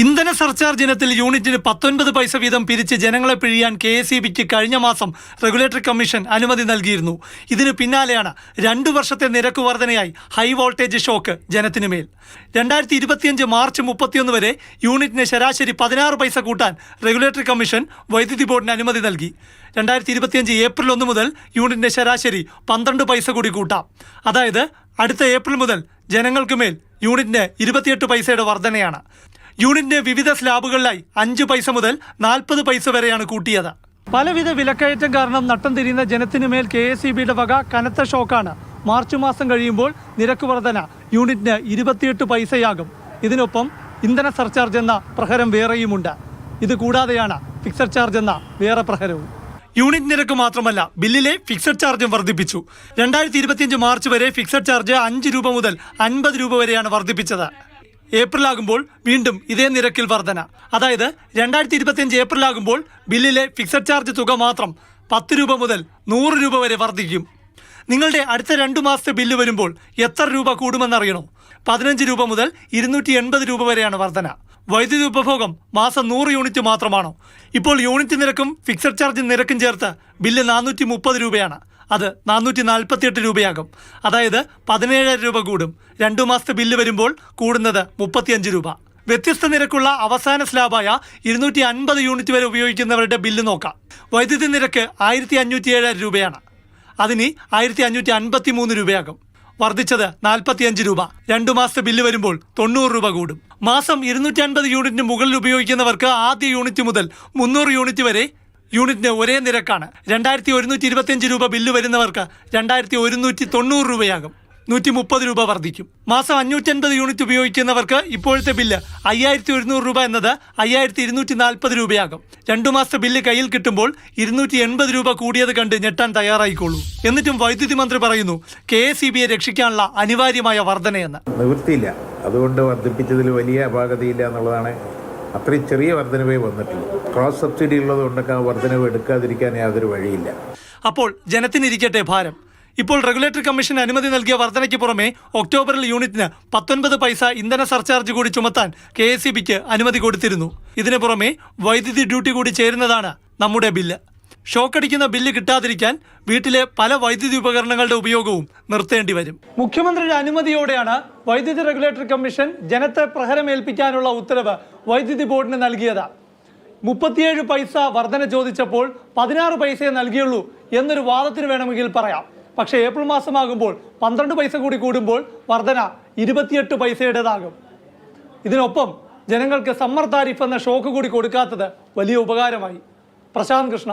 ഇന്ധന സർചാർജ് ഇനത്തിൽ യൂണിറ്റിന് പത്തൊൻപത് പൈസ വീതം പിരിച്ച് ജനങ്ങളെ പിഴിയാൻ കെ എസ് ഇ ബിക്ക് കഴിഞ്ഞ മാസം റെഗുലേറ്ററി കമ്മീഷൻ അനുമതി നൽകിയിരുന്നു. ഇതിന് പിന്നാലെയാണ് രണ്ടു വർഷത്തെ നിരക്ക് വർധനയായി ഹൈ വോൾട്ടേജ് ഷോക്ക് ജനത്തിനു മേൽ. രണ്ടായിരത്തി ഇരുപത്തിയഞ്ച് മാർച്ച് മുപ്പത്തിയൊന്ന് വരെ യൂണിറ്റിന് ശരാശരി പതിനാറ് പൈസ കൂട്ടാൻ റെഗുലേറ്ററി കമ്മീഷൻ വൈദ്യുതി ബോർഡിന് അനുമതി നൽകി. രണ്ടായിരത്തി ഇരുപത്തിയഞ്ച് ഏപ്രിൽ ഒന്ന് മുതൽ യൂണിറ്റിന്റെ ശരാശരി പന്ത്രണ്ട് പൈസ കൂടി കൂട്ടാം. അതായത് അടുത്ത ഏപ്രിൽ മുതൽ ജനങ്ങൾക്ക് മേൽ യൂണിറ്റിന് ഇരുപത്തിയെട്ട് പൈസയുടെ വർധനയാണ്. യൂണിറ്റിന്റെ വിവിധ സ്ലാബുകളിലായി അഞ്ച് പൈസ മുതൽ നാൽപ്പത് പൈസ വരെയാണ് കൂട്ടിയത്. പലവിധ വിലക്കയറ്റം കാരണം നട്ടം തിരിയുന്ന ജനത്തിനു മേൽ കെ എസ് ഇ ബിയുടെ വക കനത്ത ഷോക്കാണ്. മാർച്ച് മാസം കഴിയുമ്പോൾ നിരക്ക് വർധന യൂണിറ്റിന് ഇരുപത്തിയെട്ട് പൈസയാകും. ഇതിനൊപ്പം ഇന്ധന സർചാർജ് എന്ന പ്രഹരം വേറെയുമുണ്ട്. ഇത് കൂടാതെയാണ് ഫിക്സഡ് ചാർജ് എന്ന വേറെ പ്രഹരവും. യൂണിറ്റ് നിരക്ക് മാത്രമല്ല ബില്ലിലെ ഫിക്സഡ് ചാർജും വർദ്ധിപ്പിച്ചു. രണ്ടായിരത്തി ഇരുപത്തിയഞ്ച് മാർച്ച് വരെ ഫിക്സഡ് ചാർജ് അഞ്ച് രൂപ മുതൽ അൻപത് രൂപ വരെയാണ് വർദ്ധിപ്പിച്ചത്. ഏപ്രിൽ ആകുമ്പോൾ വീണ്ടും ഇതേ നിരക്കിൽ വർധന. അതായത് രണ്ടായിരത്തി ഇരുപത്തിയഞ്ച് ഏപ്രിൽ ആകുമ്പോൾ ബില്ലിലെ ഫിക്സഡ് ചാർജ് തുക മാത്രം പത്ത് രൂപ മുതൽ നൂറ് രൂപ വരെ വർദ്ധിക്കും. നിങ്ങളുടെ അടുത്ത രണ്ടു മാസത്തെ ബില്ല് വരുമ്പോൾ എത്ര രൂപ കൂടുമെന്നറിയണോ? പതിനഞ്ച് രൂപ മുതൽ ഇരുന്നൂറ്റി എൺപത് രൂപ വരെയാണ് വർധന. വൈദ്യുതി ഉപഭോഗം മാസം നൂറ് യൂണിറ്റ് മാത്രമാണോ? ഇപ്പോൾ യൂണിറ്റ് നിരക്കും ഫിക്സഡ് ചാർജ് നിരക്കും ചേർത്ത് ബില്ല് നാനൂറ്റി മുപ്പത് രൂപയാണ്. അത് നാനൂറ്റി നാൽപ്പത്തിയെട്ട് രൂപയാകും. അതായത് പതിനേഴായിരം രൂപ കൂടും. രണ്ടു മാസത്തെ ബില്ല് വരുമ്പോൾ കൂടുന്നത് മുപ്പത്തിയഞ്ച് രൂപ. വ്യത്യസ്ത നിരക്കുള്ള അവസാന സ്ലാബായ ഇരുന്നൂറ്റി അൻപത് യൂണിറ്റ് വരെ ഉപയോഗിക്കുന്നവരുടെ ബില്ല് നോക്കാം. വൈദ്യുതി നിരക്ക് ആയിരത്തി അഞ്ഞൂറ്റി ഏഴായിരം രൂപയാണ്. അതിനി ആയിരത്തി അഞ്ഞൂറ്റി അൻപത്തി മൂന്ന് രൂപയാകും. വർദ്ധിച്ചത് നാൽപ്പത്തിയഞ്ച് രൂപ. രണ്ടു മാസത്തെ ബില്ല് വരുമ്പോൾ തൊണ്ണൂറ് രൂപ കൂടും. മാസം ഇരുന്നൂറ്റി അൻപത് യൂണിറ്റിന് മുകളിൽ ഉപയോഗിക്കുന്നവർക്ക് ആദ്യ യൂണിറ്റ് മുതൽ മുന്നൂറ് യൂണിറ്റ് വരെ യൂണിറ്റിന് ഒരേ നിരക്കാണ്. രണ്ടായിരത്തി ഒരുന്നൂറ്റി ഇരുപത്തിയഞ്ച് രൂപ ബില്ല് വരുന്നവർക്ക് രണ്ടായിരത്തി ഒരുന്നൂറ്റി തൊണ്ണൂറ് രൂപയാകും. നൂറ്റി മുപ്പത് രൂപ വർദ്ധിക്കും. മാസം അഞ്ഞൂറ്റി അൻപത് യൂണിറ്റ് ഉപയോഗിക്കുന്നവർക്ക് ഇപ്പോഴത്തെ ബില്ല് അയ്യായിരത്തി ഒരുന്നൂറ് രൂപ എന്നത് അയ്യായിരത്തി ഇരുന്നൂറ്റി നാൽപ്പത് രൂപയാകും. രണ്ടു മാസത്തെ ബില്ല് കയ്യിൽ കിട്ടുമ്പോൾ ഇരുന്നൂറ്റി എൺപത് രൂപ കൂടിയത് കണ്ട് ഞെട്ടാൻ തയ്യാറായിക്കോളൂ. എന്നിട്ടും വൈദ്യുതി മന്ത്രി പറയുന്നു കെ എസ് ഇ ബിയെ രക്ഷിക്കാനുള്ള അനിവാര്യമായ വർധനയെന്ന്. നിവൃത്തിയില്ല. അതുകൊണ്ട് വർദ്ധിപ്പിച്ചതിൽ വലിയ അപാകതയില്ല എന്നുള്ളതാണ് അത്രയും ചെറിയ വർധനവേ വന്നിട്ടില്ല. ക്രോസ് സബ്സിഡി ഉള്ളത് കൊണ്ടൊക്കെ ആ വർധനവ് എടുക്കാതിരിക്കാൻ യാതൊരു വഴിയില്ല. അപ്പോൾ ജനത്തിനിരിക്കട്ടെ ഭാരം. ഇപ്പോൾ റെഗുലേറ്ററി കമ്മീഷൻ അനുമതി നൽകിയ വർധനയ്ക്ക് പുറമെ ഒക്ടോബറിൽ യൂണിറ്റിന് പത്തൊൻപത് പൈസ ഇന്ധന സർചാർജ് കൂടി ചുമത്താൻ കെ അനുമതി കൊടുത്തിരുന്നു. ഇതിനു പുറമെ വൈദ്യുതി ഡ്യൂട്ടി കൂടി ചേരുന്നതാണ് നമ്മുടെ ബില്ല്. ഷോക്കടിക്കുന്ന ബില്ല് കിട്ടാതിരിക്കാൻ വീട്ടിലെ പല വൈദ്യുതി ഉപകരണങ്ങളുടെ ഉപയോഗവും നിർത്തേണ്ടി വരും. മുഖ്യമന്ത്രിയുടെ അനുമതിയോടെയാണ് വൈദ്യുതി റെഗുലേറ്ററി കമ്മീഷൻ ജനത്തെ പ്രഹരമേൽപ്പിക്കാനുള്ള ഉത്തരവ് വൈദ്യുതി ബോർഡിന് നൽകിയത്. മുപ്പത്തിയേഴ് പൈസ വർധന ചോദിച്ചപ്പോൾ പതിനാറ് പൈസയെ നൽകിയുള്ളൂ എന്നൊരു വാദത്തിന് വേണമെങ്കിൽ പറയാം. പക്ഷേ ഏപ്രിൽ മാസമാകുമ്പോൾ പന്ത്രണ്ട് പൈസ കൂടി കൂടുമ്പോൾ വർധന ഇരുപത്തിയെട്ട് പൈസയുടേതാകും. ഇതിനൊപ്പം ജനങ്ങൾക്ക് സമ്മർ താരിഫ് എന്ന ഷോക്ക് കൂടി കൊടുക്കാത്തത് വലിയ ഉപകാരമായി. പ്രശാന്ത് കൃഷ്ണ